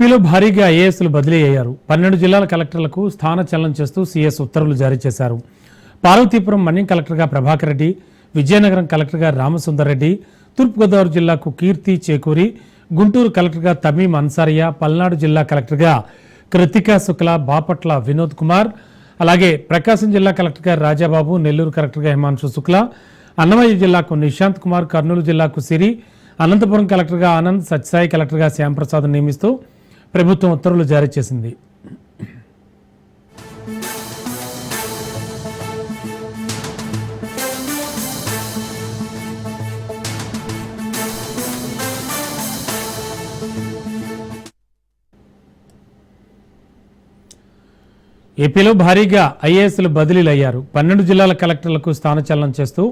ఏపీలో భారీగా ఐఏఎస్లు బదిలీ అయ్యారు. పన్నెండు జిల్లాల కలెక్టర్లకు స్థాన చలనం చేస్తూ సీఎస్ ఉత్తర్వులు జారీ చేశారు. పార్వతీపురం మన్యం కలెక్టర్గా ప్రభాకర్ రెడ్డి విజయనగరం కలెక్టర్గా రామసుందర్ రెడ్డి తూర్పుగోదావరి జిల్లాకు కీర్తి చేకూరి గుంటూరు కలెక్టర్గా తమీం అన్సారియా పల్నాడు జిల్లా కలెక్టర్గా కృతికా శుక్ల బాపట్ల వినోద్ కుమార్ అలాగే ప్రకాశం జిల్లా కలెక్టర్గా రాజాబాబు నెల్లూరు కలెక్టర్గా హిమాంశు శుక్ల అన్నమయ్య జిల్లాకు నిశాంత్ కుమార్ కర్నూలు జిల్లాకు సిరి అనంతపురం కలెక్టర్గా ఆనంద్ సత్యసాయి కలెక్టర్గా శ్యాంప్రసాద్ నియమిస్తూ ప్రభుత్వం ఉత్తర్వులు జారీ చేసింది. ఏపీలో భారీగా ఐఏఎస్లు బదిలీలు అయ్యారు పన్నెండు జిల్లాల కలెక్టర్లకు స్థానచలనం చేస్తూ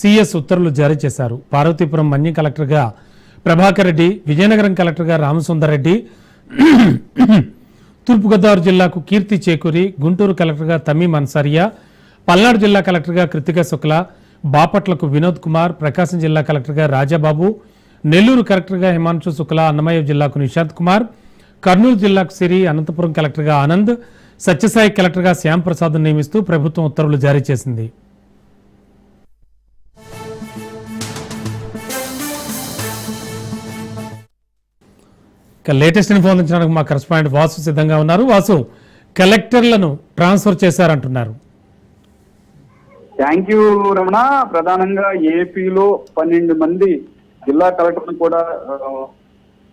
సీఎస్ ఉత్తర్వులు జారీ చేశారు. పార్వతీపురం మన్యం కలెక్టర్గా ప్రభాకర్ రెడ్డి విజయనగరం కలెక్టర్గా రామసుందర్ రెడ్డి తూర్పుగోదావరి జిల్లాకు కీర్తి చేకూరి గుంటూరు కలెక్టర్గా తమీం అన్సారియా పల్నాడు జిల్లా కలెక్టర్గా కృతిక శుక్ల బాపట్లకు వినోద్ కుమార్ ప్రకాశం జిల్లా కలెక్టర్గా రాజాబాబు నెల్లూరు కలెక్టర్గా హిమాంశు శుక్ల అన్నమయ్య జిల్లాకు నిషాంత్ కుమార్ కర్నూలు జిల్లాకు సిరి అనంతపురం కలెక్టర్గా ఆనంద్ సత్యసాయి కలెక్టర్గా శ్యాంప్రసాద్ను నియమిస్తూ ప్రభుత్వం ఉత్తర్వులు జారీ చేసింది. ఇక లేటెస్ట్ ఇన్ఫో అందించడానికి మా కరెస్పాండెంట్ వాసు సిద్ధంగా ఉన్నారు. వాసు కలెక్టర్లను ట్రాన్స్ఫర్ చేశారంటున్నారు. Thank you Ramana. ప్రధానంగా ఏపీలో పన్నెండు మంది జిల్లా కలెక్టర్లు కూడా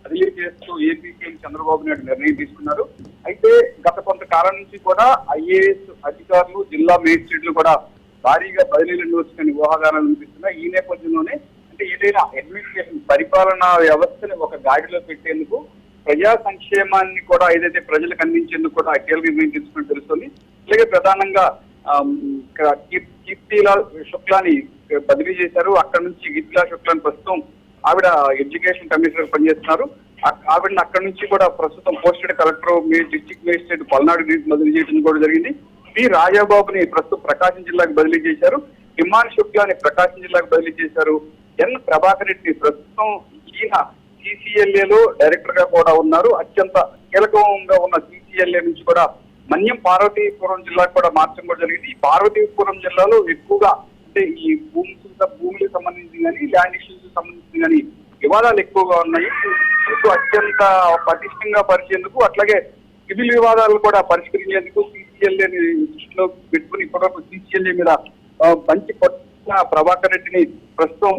బదిలీ చేస్తూ ఏపీ సీఎం చంద్రబాబు నాయుడు నిర్ణయం తీసుకున్నారు. అయితే గత కొంతకాలం నుంచి కూడా ఐఏఎస్ అధికారులు జిల్లా మేజిస్ట్రేట్లు కూడా భారీగా బదిలీలు వచ్చిన ఊహాగానాలు వినిపిస్తున్నాయి. ఈ నేపథ్యంలోనే అంటే ఏదైనా అడ్మినిస్ట్రేషన్ పరిపాలనా వ్యవస్థని ఒక గాడిలో పెట్టేందుకు ప్రజా సంక్షేమాన్ని కూడా ఏదైతే ప్రజలకు అందించేందుకు కూడా కీలక నిర్ణయం తీసుకుని తెలుస్తుంది. అలాగే ప్రధానంగా ఆమ్, కీర్తిలాల్ శుక్లాని బదిలీ చేశారు. అక్కడ నుంచి కీర్తిలాల్ శుక్లాని ప్రస్తుతం ఆవిడ ఎడ్యుకేషన్ కమిషనర్ పనిచేస్తున్నారు. ఆవిడని అక్కడ నుంచి కూడా ప్రస్తుతం పోస్టెడ్ కలెక్టర్ మీ డిస్ట్రిక్ట్ మేజిస్ట్రేట్ పల్నాడు బదిలీ చేయడం కూడా జరిగింది. పి. రాజాబాబుని ప్రస్తుతం ప్రకాశం జిల్లాకు బదిలీ చేశారు. హిమాన్ శుక్లాని ప్రకాశం జిల్లాకు బదిలీ చేశారు. ఎన్. ప్రభాకర్ రెడ్డి ప్రస్తుతం ఈయన జీసీఎల్ఏలో డైరెక్టర్గా కూడా ఉన్నారు. అత్యంత కీలకంగా ఉన్న జీసీఎల్ఏ నుంచి కూడా మన్యం పార్వతీపురం జిల్లాకు కూడా మార్చడం కూడా జరిగింది. ఈ పార్వతీపురం జిల్లాలో ఎక్కువగా అంటే ఈ భూమి భూములకు సంబంధించి కానీ ల్యాండ్ ఇష్యూస్ సంబంధించి కానీ వివాదాలు ఎక్కువగా ఉన్నాయి. ఇటు అత్యంత పటిష్టంగా పరిచేందుకు అట్లాగే సివిల్ వివాదాలు కూడా పరిష్కరించేందుకు సీసీఎల్ఏ దృష్టిలో పెట్టుకుని ఇప్పటివరకు సిసిఎల్ఏ మీద మంచి కొత్త ప్రభాకర్ రెడ్డిని ప్రస్తుతం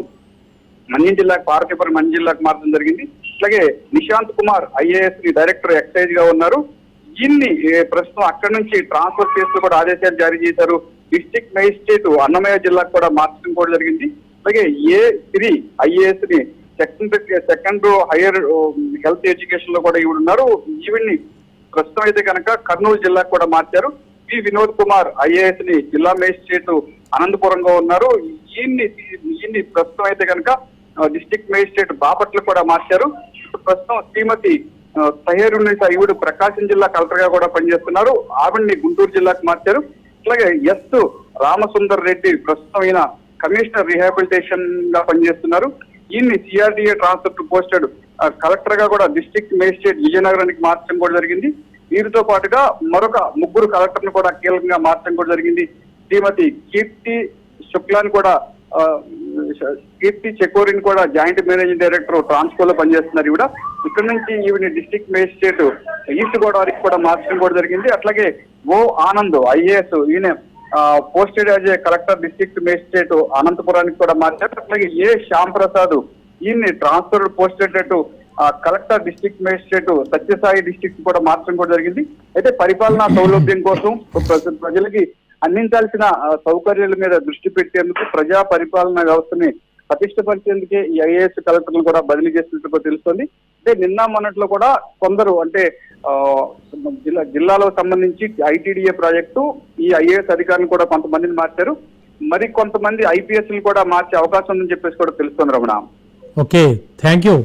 మన్యం జిల్లాకు పార్వతీపురం మన్యం జిల్లాకు మార్చడం జరిగింది. అలాగే నిశాంత్ కుమార్ ఐఏఎస్ని డైరెక్టర్ ఎక్సైజ్గా ఉన్నారు. ఈయన్ని ప్రస్తుతం అక్కడి నుంచి ట్రాన్స్ఫర్ చేస్తూ కూడా ఆదేశాలు జారీ చేశారు. డిస్ట్రిక్ట్ మేజిస్ట్రేట్ అన్నమయ్య జిల్లాకు కూడా మార్చడం కూడా జరిగింది. అలాగే ఏ త్రీ ఐఏఎస్ని సెకండ్ సెకండ్ హైయర్ హెల్త్ ఎడ్యుకేషన్లో కూడా ఈవిడ ఉన్నారు. ఈవిడ్ని ప్రస్తుతం అయితే కనుక కర్నూలు జిల్లాకు కూడా మార్చారు. పి వినోద్ కుమార్ ఐఏఎస్ని జిల్లా మేజిస్ట్రేట్ అనంతపురంగా ఉన్నారు. ఈయన్ని ఈయన్ని ప్రస్తుతం అయితే కనుక డిస్టిక్ మేజిస్ట్రేట్ బాపట్ల కూడా మార్చారు. ప్రస్తుతం శ్రీమతి సహేరునిసా ఈవిడ ప్రకాశం జిల్లా కలెక్టర్గా కూడా పనిచేస్తున్నారు. ఆవిడ్ని గుంటూరు జిల్లాకు మార్చారు. అలాగే ఎస్ రామసుందర్ రెడ్డి ప్రస్తుతం ఈయన కమిషనర్ రిహాబిలిటేషన్గా పనిచేస్తున్నారు. ఈయన్ని సిఆర్డీఏ ట్రాన్స్ఫర్ టు పోస్టెడ్ కలెక్టర్గా కూడా డిస్ట్రిక్ట్ మేజిస్ట్రేట్ విజయనగరానికి మార్చడం కూడా జరిగింది. వీరితో పాటుగా మరొక ముగ్గురు కలెక్టర్ను కూడా కీలకంగా మార్చడం కూడా జరిగింది. శ్రీమతి కీర్తి శుక్లాని కూడా కీర్తి చెకోరిని కూడా జాయింట్ మేనేజింగ్ డైరెక్టర్ ట్రాన్స్కో లో పనిచేస్తున్నారు ఈవిడ. ఇక్కడ నుంచి ఈవిడ డిస్ట్రిక్ట్ మేజిస్ట్రేట్ ఈస్ట్ గోదావరికి కూడా మార్చడం కూడా జరిగింది. అట్లాగే ఓ ఆనంద్ ఐఏఎస్ ఈయన posted as a collector district magistrate అనంతపురానికి కూడా మార్చారు. అట్లాగే ఏ శ్యామ్ ప్రసాద్ ఈయన్ని transfer posted collector district magistrate Satyasai district కూడా మార్చడం కూడా జరిగింది. అయితే పరిపాలనా సౌలభ్యం కోసం ప్రజలకి అందించాల్సిన సౌకర్యాల మీద దృష్టి పెట్టేందుకు ప్రజా పరిపాలన వ్యవస్థని పటిష్టపరిచేందుకే ఈ ఐఏఎస్ కలెక్టర్లు కూడా బదిలీ చేసినట్టు తెలుస్తోంది. అంటే నిన్న మొన్నట్లో కూడా కొందరు అంటే జిల్లా జిల్లాలో సంబంధించి ఐటీడీఏ ప్రాజెక్టు ఈ ఐఏఎస్ అధికారులు కూడా కొంతమందిని మార్చారు. మరి కొంతమంది ఐపీఎస్ కూడా మార్చే అవకాశం ఉందని చెప్పేసి కూడా తెలుస్తోంది రమణ. Okay thank you.